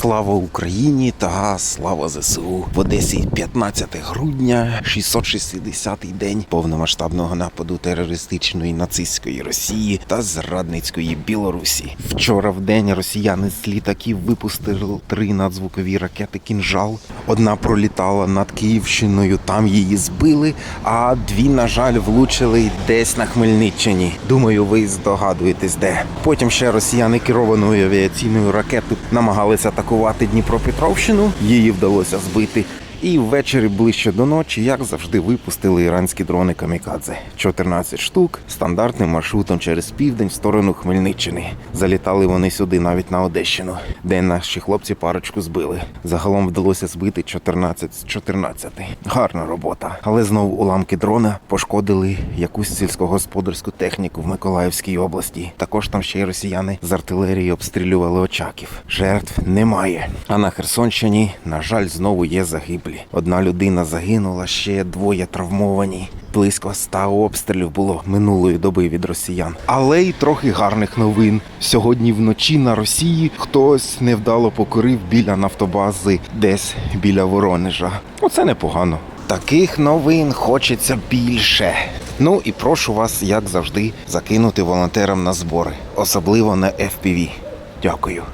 Слава Україні та слава ЗСУ в Одесі 15 грудня, 660-й день повномасштабного нападу терористичної нацистської Росії та зрадницької Білорусі. Вчора в день росіяни з літаків випустили три надзвукові ракети Кінжал. Одна пролітала над Київщиною, там її збили. А дві, на жаль, влучили десь на Хмельниччині. Думаю, ви здогадуєтесь, де. Потім ще росіяни керованою авіаційною ракетою намагалися атакувати Дніпропетровщину. Її вдалося збити. І ввечері ближче до ночі, як завжди, випустили іранські дрони Камікадзе. 14 штук стандартним маршрутом через південь в сторону Хмельниччини. Залітали вони сюди навіть на Одещину, де наші хлопці парочку збили. Загалом вдалося збити 14 з 14. Гарна робота. Але знову уламки дрона пошкодили якусь сільськогосподарську техніку в Миколаївській області. Також там ще й росіяни з артилерії обстрілювали очаків. Жертв немає. А на Херсонщині, на жаль, знову є загиблі. Одна людина загинула, ще двоє травмовані. Близько ста обстрілів було минулої доби від росіян. Але й трохи гарних новин. Сьогодні вночі на Росії хтось невдало покорив біля нафтобази, десь біля Воронежа. Оце непогано. Таких новин хочеться більше. Ну і прошу вас, як завжди, закинути волонтерам на збори, особливо на FPV. Дякую.